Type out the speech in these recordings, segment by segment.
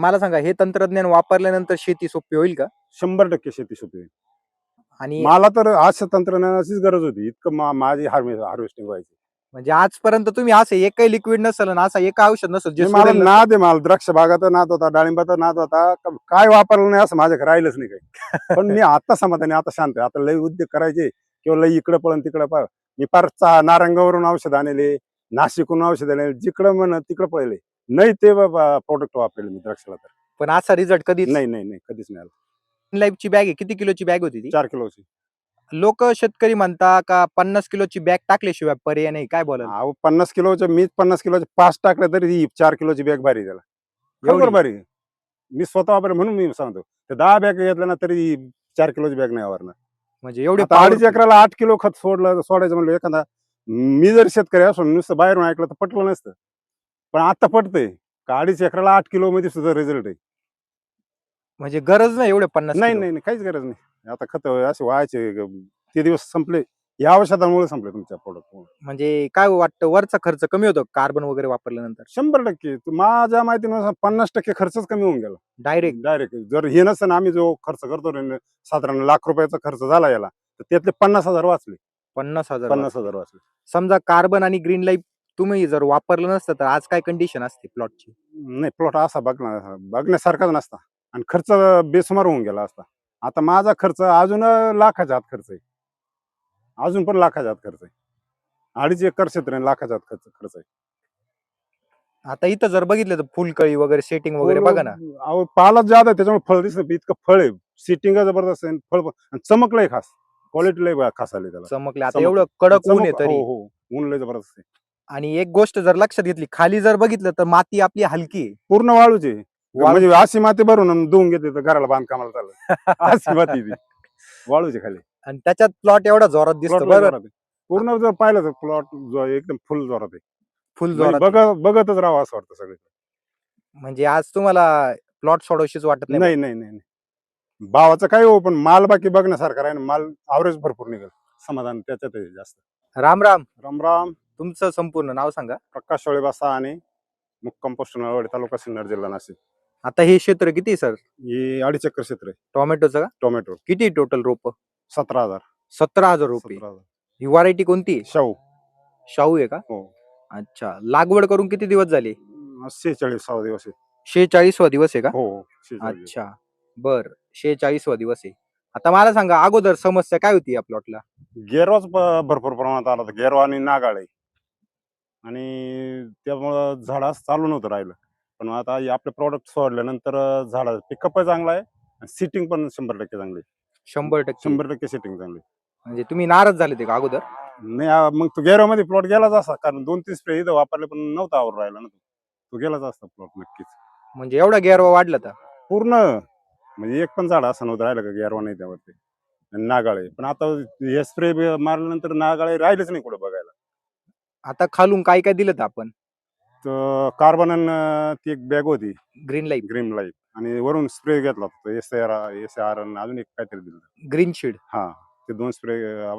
मला सांगा हे तंत्रज्ञान वापरल्यानंतर शेती सोपी होईल का? शंभर टक्के शेती सोपी होईल. आणि मला तर अशा तंत्रज्ञानाचीच गरज होती इतकं मा- माझी हार्वेस्टिंग व्हायची. म्हणजे आजपर्यंत तुम्ही असं एकही लिक्विड नसेल आणि असं एक औषध नसेल जे मला. नाद आहे मला द्राक्ष बागात नाद होता डाळिंबात नाद होता क- काय वापरलं नाही असं माझ्याकडे राहिलंच नाही काही. पण मी आता समाधानी आता शांत आहे. आता लय उद्योग करायचे किंवा लय इकडं पळून तिकडं पळ. मी फार चा- नारंगावरून औषध आणले नाशिकहून औषध आणले जिकडं म्हण तिकडं पळले. नाही ते प्रोडक्ट वापरले मी द्राक्षाला तर. पण असा रिझल्ट कधीच नाही नाही नाही कधीच नाही आला. लाईफची बॅग आहे. किती किलोची बॅग होती ती? चार किलोची. लोक शेतकरी म्हणता का पन्नास किलोची बॅग टाकल्याशिवाय पर्याय नाही? काय बोला अहो पन्नास किलोच्या मी पन्नास किलोचे पाच टाकले तरी ही चार किलोची बॅग भारी त्याला. खरोखर एवढी? भारी. मी स्वतः वापरले म्हणून मी सांगतो. ते दहा बॅग घेतल्या ना तरी ही चार किलोची बॅग नाही वापरणार म्हणजे एवढे आता अडीच एकराला आठ किलो खत सोडलं सोडायचं म्हणलं एखादा. मी जर शेतकरी असून नुसतं बाहेरून ऐकलं तर पटलं नसतं. पण आता पटतंय का अडीच एकराला आठ किलो मध्ये सुद्धा रिझल्ट आहे. म्हणजे गरज नाही एवढे पन्नास नाही किलो. नाही नाही, काहीच गरज नाही. आता खत असे व्हायचे ते दिवस संपले. या औषधामुळे संपले तुमच्या प्रोडक्ट म्हणजे काय वाटतं वरचा खर्च कमी होतो कार्बन वगैरे वापरल्यानंतर? शंभर टक्के. तू- माझ्या माहितीनुसार पन्नास टक्के खर्चच कमी होऊन गेला. डायरेक्ट डायरेक्ट जर हे नसतं ना आम्ही जो खर्च करतो साधारण लाख रुपयाचा खर्च झाला याला तर त्यातले पन्नास हजार वाचले. पन्नास हजार पन्नास हजार वाचले. समजा कार्बन आणि ग्रीन लाईफ तुम्ही जर वापरलं नसतं तर आज काय कंडिशन असते प्लॉटची नाही प्लॉट असा बघणार बघण्यासारखाच नसता. आणि खर्च बेसुमार होऊन गेला असता. आता माझा खर्च अजून लाखाच्या आत खर्च आहे. अजून पण लाखाच्या आत खर्च आहे. अडीच एकर क्षेत्र लाखाच्या आत खर्च खर्च आहे. आता इथं जर बघितलं तर फुलकळी वगैरे सेटिंग वगैरे बघा ना. अहो पालाच ज्यादा आहे, त्याच्यामुळे फळ दिसत. इतकं फळ आहे. सिटिंग जबरदस्त आहे. फळ आणि चमकलंय खास. क्वालिटी लय खास आली त्याला. चमकले आता एवढं कडक ऊन आहे तरी. हो हो. ऊन लय जबरदस्त आहे. आणि एक गोष्ट जर लक्षात घेतली खाली जर बघितलं तर माती आपली हलकी आहे. पूर्ण वाळूचे वाळू- म्हणजे अशी माती भरून धुवून घेते तर घराला बांधकामाला चाललं. अशी माती ती. वाळूची खाली. आणि त्याच्यात प्लॉट एवढा जोरात दिसतो Plot जोरात आहे. पूर्ण जर पाहिलं तर प्लॉट एकदम फुल जोरात आहे. फुल म्हणजे जोरात बघ बघतच राहावं असं वाटतं सगळं म्हणजे आज तुम्हाला प्लॉट सोडवशीच वाटत नाही नाही नाही नाही नाही. भावाचं काय हो पण माल बाकी बघण्यासारखा आहे ना माल आवरेज भरपूर निघेल. समाधान त्याच्यात आहे जास्त. राम राम. राम राम. तुमचं संपूर्ण नाव सांगा. प्रकाश शोळे बसा आणि मुक्काम पोस्ट नळवाडी तालुका सिन्नर जिल्हा नाशिक. आता हे क्षेत्र किती सर? ही अडीच एकर क्षेत्र आहे. टोमॅटोचं का? टोमॅटो. किती टोटल रोप? सतरा हजार. सतरा हजार सतरा हजार. ही व्हरायटी कोणती आहे? शाहू. शाहू आहे का? हो. अच्छा. लागवड करून किती दिवस झाले? शेहेचाळीसावा दिवस आहे. शेहेचाळीसवा दिवस आहे का? हो हो, 46 दिवस. अच्छा. बर. शेहेचाळीसवा दिवस आहे. आता मला सांगा अगोदर समस्या काय होती या प्लॉटला गेरवाच भरपूर प्रमाणात आला होता. गेरवा आणि नागाळे. आणि त्यामुळं झाड असं चालू नव्हतं राहिलं. पण आता आपले प्रॉडक्ट सोडल्यानंतर झाडा पिकअप चांगला आहे आणि सिटिंग पण शंभर टक्के चांगली. शंभर टक्के. शंभर टक्के सिटिंग चांगली. म्हणजे तुम्ही नाराज झाले ते का अगोदर? नाही मग तो गेरवामध्ये प्लॉट गेलाच असा कारण दोन तीन स्प्रे इथं वापरले पण नव्हता आवर राहिला ना तो. तो गेलाच असता प्लॉट नक्कीच. म्हणजे एवढा गेरवा वाढला तर पूर्ण. म्हणजे एक पण झाड असं नव्हतं राहिलं का गेरवा नाही त्यावरती. नागाळे. पण आता हे स्प्रे मारल्यानंतर नागाळे राहिलेच नाही कुठं बघायला. आता खालून काय काय दिलं तर आपण? तर कार्बन आणि ती एक बॅग होती. ग्रीन लाईफ ग्रीन लाइट आणि वरून स्प्रे घेतला होता एस आर एस आर अजून एक काहीतरी दिलं ग्रीन शीड हा ते दोन स्प्रे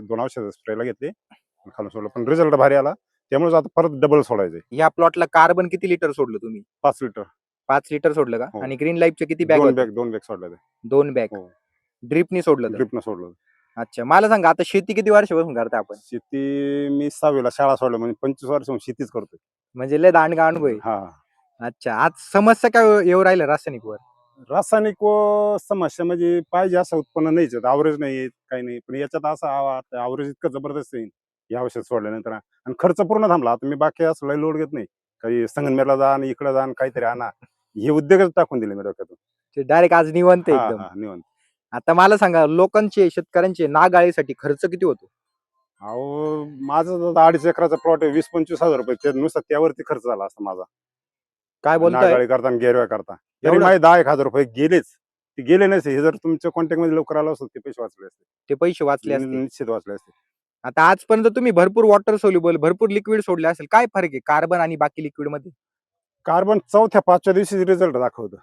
दोन औषध स्प्रेला घेतले. आणि खालून सोडलं. पण रिझल्ट भारी आला. त्यामुळे आता परत डबल सोडायचे या प्लॉटला कार्बन किती लिटर सोडलं तुम्ही? पाच लिटर पाच लिटर सोडलं का? हो. आणि ग्रीन लाईफचे किती बॅग दोन बॅग दोन बॅग सोडले ते दोन बॅग हो. ड्रिपनी सोडलं तर? ड्रिपनं सोडलं अच्छा मला सांगा आता शेती किती वर्षापासून करता आपण? शेती मी सहावीला शाळा सोडल्या म्हणजे पंचवीस वर्ष शेतीच करतोय. म्हणजे लय दांडगा अनुभव आहे. हा. अच्छा आज समस्या काय येऊ राहिल्या रासायनिक वर रासायनिक व समस्या म्हणजे पाहिजे असं उत्पन्न नाहीच आवरेज नाही येत काही नाही. पण याच्यात असं आवरेज इतकं जबरदस्त येईल या औषध सोडल्यानंतर आणि खर्च पूर्ण थांबला आता मी बाकी असं लय लोड घेत नाही. काही संगमेरला जा आणि इकडे जा आणि काहीतरी आणा. हे उद्योगच टाकून दिले मी डोक्यातून. डायरेक्ट आज निवंत आहे हा, एकदम. हा, निवांत. आता मला सांगा लोकांचे शेतकऱ्यांचे नागाळीसाठी खर्च किती होतो? अहो माझं तर अडीच एकराचा प्लॉट आहे वीस पंचवीस हजार रुपये. ते नुसता त्यावरती खर्च झाला असता माझा. काय बोलताय? नागाळी करता आणि गेरव्या करता. तरी एवढं? माझे दहा एक हजार रुपये गेलेच. ते गेले नसते. हे जर तुमच्या कॉन्टॅक्टमध्ये लवकर आलं असतं ते पैसे वाचले असते. ते पैसे वाचले असते. निश्चित वाचले असते. आता आजपर्यंत तुम्ही भरपूर वॉटर सोल्युबल भरपूर लिक्विड सोडले असेल. काय फरक आहे? कार्बन आणि बाकी लिक्विडमध्ये? कार्बन चौथ्या पाचव्या दिवशी रिझल्ट दाखवतं.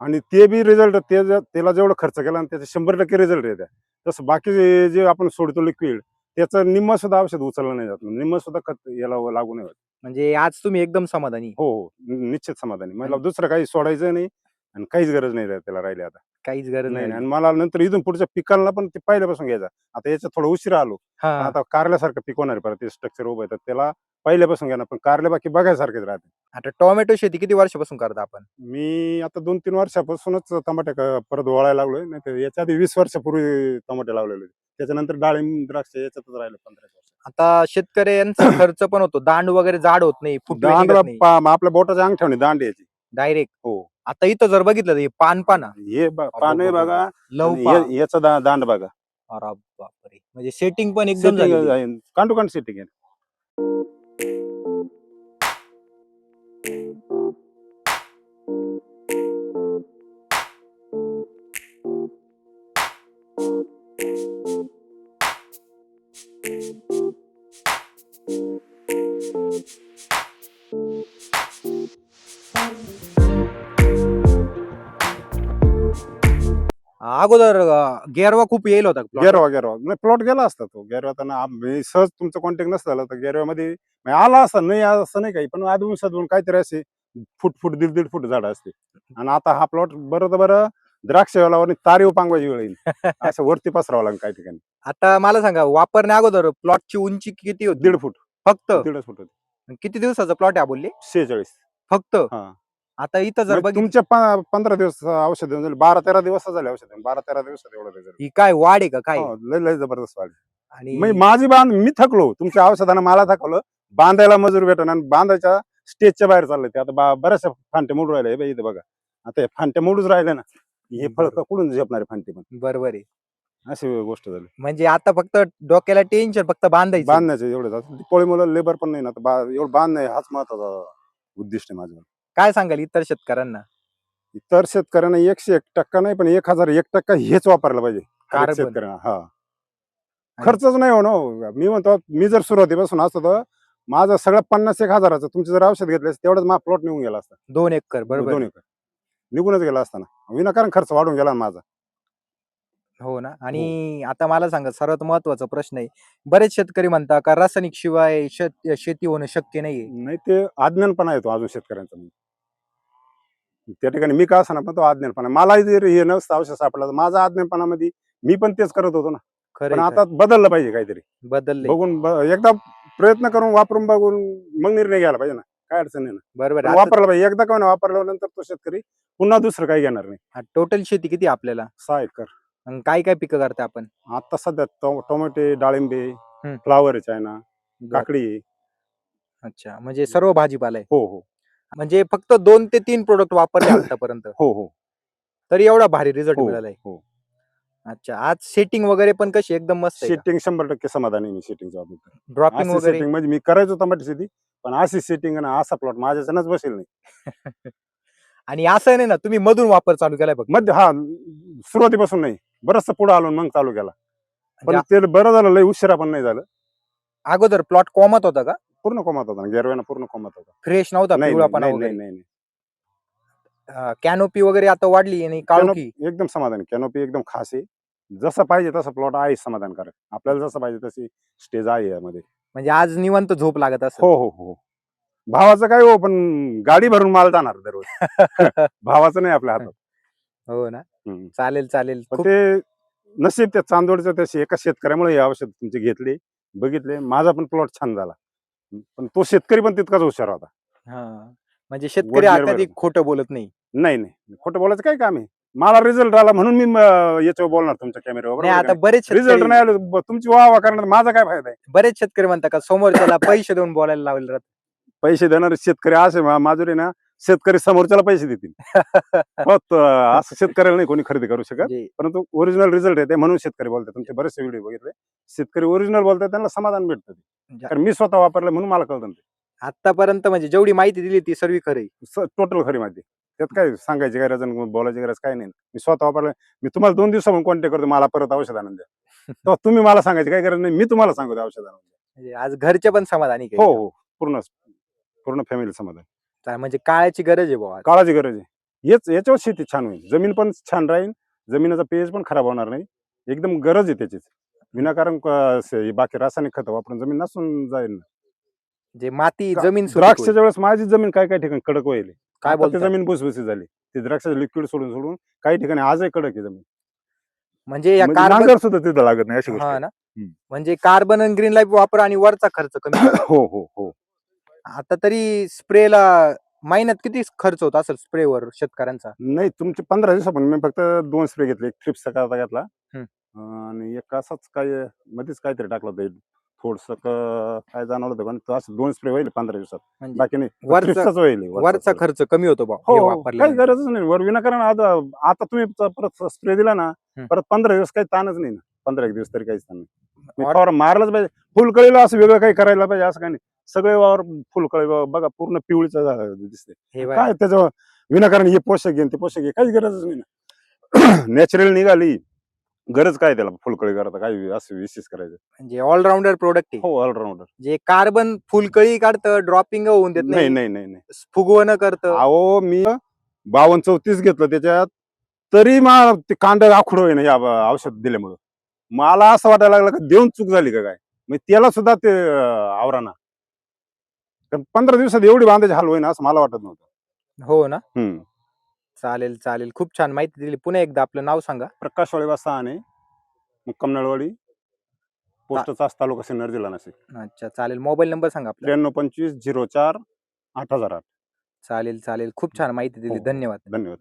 आणि ते बी रिझल्ट ते त्याला जेवढं खर्च केला आणि त्याचे शंभर टक्के रिझल्ट येते तसं बाकी जे- आपण सोडतो लिक्विड त्याचं निम्म सुद्धा औषध उचललं नाही जात. निम्म सुद्धा खत याला लागू नाही होत. म्हणजे आज तुम्ही एकदम समाधानी. हो हो. निश्चित समाधानी. मला दुसरं काही सोडायचं नाही आणि काहीच गरज नाही त्याला राहिली आता. काहीच गरज नाही. आणि मला नंतर इथून पुढच्या पिकांना पण ते पहिल्यापासून घ्यायचा. आता याच्यात थोडं उशिरा आलो. हा. आता कारल्यासारखं पिकवणार आहे परत ते स्ट्रक्चर उभं आहे तर त्याला पहिल्यापासून घेणार. पण कारले बाकी बघायसारखेच राहते. आता टोमॅटो शेती किती वर्षापासून करता आपण? मी आता दोन तीन वर्षापासूनच टमाटे क- परत वळायला लागलोय. नाही तर याच्या आधी वीस वर्षापूर्वी टमाटे लावलेले होते. त्याच्यानंतर डाळिंब द्राक्ष याच्यातच राहिले पंधरा वर्ष. आता शेतकऱ्यांचा खर्च पण होतो. दांड वगैरे जाड होत नाही दांडला पा- आपल्या बोटाच्या अंगठ्याने दांड याची. डायरेक्ट हो. आता इथं जर बघितलं तर हे पान पाना हे ब- पान आहे बघा. लव आणि याचा दा- दांड बघा. अरे बापरे. म्हणजे सेटिंग पण एकदम सेटिंग झालेली. आहे. सेटिंग आहे. अगोदर अं, गेरवा खूप येईल होता plot. गेरवा गेरवा. नाही प्लॉट गेला असता तो. गेरवा तर ना- मी सहज तुमचं कॉन्टॅक्ट नसतं झालं. तर गेरव्यामध्ये म्हणजे आला असता नाही असं नाही काही. पण आधून साधून काहीतरी असे फूट फूट दीड दीड फूट झाड असते आणि आता हा प्लॉट बरं तर बरं द्राक्ष वेळावर तारीव पांगवायची वेळ येईल. असं वरती पसरावं लागेल काही ठिकाणी. आता मला सांगा वापरण्या अगोदर प्लॉटची उंची किती होती? दीड फूट. फक्त? दीडच फूट होती. किती दिवसाचा प्लॉट आहे हा बोलले? शेहेचाळीस फक्त? हा. आता इथं जर म्हणजे बघितलं तुमच्या प- पंधरा दिवस औषध देऊन झाले बारा तेरा दिवस झाले औषध देऊन बारा तेरा दिवसात एवढं result. ही काय वाढ आहे का काय? हो, लय लय जबरदस्त वाढ आणि माझी बांध मी थकलो तुमच्या औषधानं मला थकवलं. बांधायला मजूर भेटून आणि बांधायच्या स्टेजच्या बाहेर चाललंय ते. आता बा- बऱ्याचशा फांटे मोडून राहिले हे बघ इथं बघा. आता हे फांटे मोडूच राहिले ना हे फळ बरोबर. कुठून झेपणारे फांटे पण? बरोबर आहे. अशी गोष्ट झाली. म्हणजे आता फक्त डोक्याला टेन्शन फक्त बांधायचं. बांधण्याचे एवढे पोळी मुलं लेबर पण नाही ना आता बा- एवढं बांध नाही हाच महत्त्वाचा उद्दिष्ट आहे माझं काय सांगाल इतर शेतकऱ्यांना? इतर शेतकऱ्यांना एकशे एक टक्का नाही पण एक हजार एक टक्का हेच वापरलं पाहिजे. हर एक Carbon. शेतकऱ्यांना हा. खर्चच नाही हो ना हो. मी म्हणतो मी जर सुरुवातीपासून असतो तर माझं सगळं पन्नास एक हजाराचं तुमचे जर औषध घेतले असते, तेवढंच माझा प्लॉट निघून गेला असता. दोन एकर बरोबर. दोन. एकर. निघूनच गेला असताना विनाकारण खर्च वाढून गेला ना माझा. हो ना. आणि आता मला सांगा सर्वात महत्त्वाचा प्रश्न आहे बरेच शेतकरी म्हणतात का रासायनिक शिवाय शेत शेती होणं शक्य नाहीये. नाही ते अज्ञानपणा येतो अजून शेतकऱ्यांचा. त्या ठिकाणी मी का असणार? पण तो अज्ञानपणा मला जर हे नसतं औषध सापडलं तर माझा अज्ञानपणामध्ये मी पण तेच करत होतो ना. खरं पण आता बदललं पाहिजे काहीतरी. बदलले बघून ब- एकदा प्रयत्न करून वापरून बघून मग निर्णय घ्यायला पाहिजे ना. काय अडचण नाही ना. बरोबर पण वापरला पाहिजे. एकदा का वापरल्यानंतर तो शेतकरी पुन्हा दुसरं काही घेणार नाही. टोटल शेती किती आपल्याला? सहा एकर काय काय पिकं करता आपण? आता सध्या टो- टोमॅटो डाळिंबे. फ्लावर आहे चायना काकडी आहे. अच्छा. म्हणजे सर्व भाजीपाला आहे? हो हो. म्हणजे फक्त दोन ते तीन प्रोडक्ट वापरले आतापर्यंत. हो हो. तरी एवढा भारी रिझल्ट हो, मिळालाय. हो. अच्छा आज सेटिंग वगैरे पण कशी एकदम मस्त सेटिंग शंभर टक्के समाधानी आहे मी बाबतीत ड्रॉपिंग वगैरे? सेटिंग म्हणजे मी करायचो टमाटे शेती पण अशी सेटिंग आणि असा प्लॉट माझ्याच्यानंच बसेल नाही. आणि असं नाही ना तुम्ही मधून वापर चालू केलाय फक्त. मध्ये हा सुरुवातीपासून नाही. बरंचसं पुढे आलो मग चालू केला. पण ते बरं झालं लय उशिरा पण नाही झालं. अगोदर प्लॉट कोमत होता का? पूर्ण कोमात होता गेरव्यानं पूर्ण कोमात होता फ्रेश नव्हता नाही, पिवळापणा नाही, नाही, वगैरे. नाही, नाही. कॅनोपी वगैरे आता वाढली आणि काळोखी. Canopy एकदम समाधान कॅनोपी एकदम खास आहे. जसं पाहिजे तसं प्लॉट आहे समाधानकारक. आपल्याला जसं पाहिजे तशी स्टेज आहे यामध्ये. म्हणजे आज निवांत झोप लागत असं हो हो हो भावाचं काय हो पण गाडी भरून माल जाणार दररोज. भावाचं नाही आपल्या हातात. हो ना. हम्म. चालेल चालेल. पण खूप ते नशीब त्या चांदोडचं त्याशी एका शेतकऱ्यामुळे हे औषध तुमचे घेतले बघितले. माझा पण प्लॉट छान झाला. पण तो शेतकरी पण तितकाच हुशार होता. हा. म्हणजे शेतकरी बरोबर. खोटं बोलत नाही. नाही नाही. खोटं बोलायचं काय काम आहे? मला रिझल्ट आला म्हणून मी म, याच्यावर बोलणार तुमच्या नाही आता बरेच रिझल्ट शेतकरी नाही आलं ब- तुमची वाह वाह करण्यात माझा काय फायदा आहे? बरेच शेतकरी म्हणतात का समोरच्याला पैसे देऊन बोलायला लावले पैसे देणारे शेतकरी असे मा- माजुरी ना शेतकरी समोरच्याला पैसे देतील. असं शेतकऱ्याला नाही कोणी खरेदी करू शकत. परंतु ओरिजिनल रिझल्ट आहे ते म्हणून शेतकरी बोलतात. तुमचे बरेचसे व्हिडिओ बघितले. शेतकरी ओरिजिनल बोलतात त्यांना समाधान भेटतं. कारण मी स्वतः वापरलं म्हणून मला कळतं ते. आतापर्यंत म्हणजे जेवढी माहिती दिली ती सर्व खरी. टोटल खरी माहिती. त्यात काय सांगायची गरज बोलायची गरज काय नाही. मी स्वतः वापरलं. मी तुम्हाला दोन दिवसामध्ये कॉन्टॅक्ट करतो मला परत औषध आणून द्या. तुम्ही मला सांगायची काय गरज नाही. मी तुम्हाला सांगतो औषध आणून द्या. म्हणजे आज घरचे पण समाधानी. हो हो. पूर्ण पूर्ण फॅमिली समाधान. चा- म्हणजे काळाची गरज आहे बाबा काळाची गरज आहे. हेच याच्यावर शेती छान होईल. जमीन पण छान राहील. जमिनीचा पेज पण खराब होणार नाही. एकदम गरज आहे त्याचीच. विनाकारण क- स- हे बाकी रासायनिक खतं वापरून जमीन नसून जाईल जे माती का- जमीन सुपीक द्राक्षाच्या. वेळेस माझी जमीन काय काय ठिकाणी कडक व्हायली काय आता ती बोलता जमीन भुसभुसी झाली. ती द्राक्षाचं लिक्विड सोडून सोडून काही ठिकाणी आजही कडक आहे जमीन. म्हणजे या म्हणजे कार्बन नांगर सुद्धा तिथं लागत नाही अशी गोष्ट हा आहे. ना? हम्म. म्हणजे कार्बन आणि ग्रीन लाईफ वापर आणि वरचा खर्च कमी. हो हो हो. आता तरी स्प्रेला महिन्यात किती खर्च होत असेल स्प्रेवर शेतकऱ्यांचा? नाही तुमचे पंधरा दिवसापून मी फक्त दोन स्प्रे घेतले एक ट्रिप्सचा करता घेतला. आणि एक असाच काय मध्येच काहीतरी टाकलं होतं थोडस काय जाणवलं होतं पण तो असं दोन स्प्रे होईल पंधरा दिवसात. म्हणजे बाकी नाही वरचा- होईल वरचा खर्च. कमी होतो बा हो हे काही वापरल्यानंतर. गरजच नाही. वर विनाकारण आता आता तुम्ही परत स्प्रे दिला ना हम्म. परत पंधरा दिवस काही ताणच नाही ना. पंधरा एक दिवस तरी काहीच नाही. फवारा मारलाच पाहिजे. फुलकळीला असं वेगळं काही करायला पाहिजे असं काही नाही. सगळे वावर फुलकळी बघा पूर्ण पिवळीचं झालं दिसते. काय त्याचं विनाकारण हे पोषक घेईन ते पोषक घे काहीच गरजच नाही ना. नॅचरल निघाली. गरज काय त्याला? फुलकळी करता काय असं विशेष करायचं? म्हणजे ऑलराऊंडर प्रोडक्ट हो ऑलराऊंडर जे कार्बन फुलकळी काढतं ड्रॉपिंग होऊन देत नाही नाही. नाही नाही फुगवणं करतं. अहो मी बावन्न चौतीस घेतलं त्याच्यात तरी मला ते कांदा आखुड होईना या औषध दिल्यामुळं. मला असं वाटायला लागलं की देऊन चूक झाली का काय? मग त्याला सुद्धा ते आवराना. कारण पंधरा दिवसात एवढी बांधायची हाल होईना असं मला वाटत नव्हतं. हो ना? हम्म. चालेल चालेल. खूप छान माहिती दिली. पुन्हा एकदा आपलं नाव सांगा. प्रकाश वाळीवासा आणि मुक्काम नळवाडी पोस्ट चास तालुका सिन्नर जिल्हा नाशिक. अच्छा चालेल. मोबाईल नंबर सांगा आपला. त्र्याण्णव पंचवीस झिरो चार आठ हजार आठ. चालेल चालेल. खूप छान माहिती दिली. हो. धन्यवाद. धन्यवाद.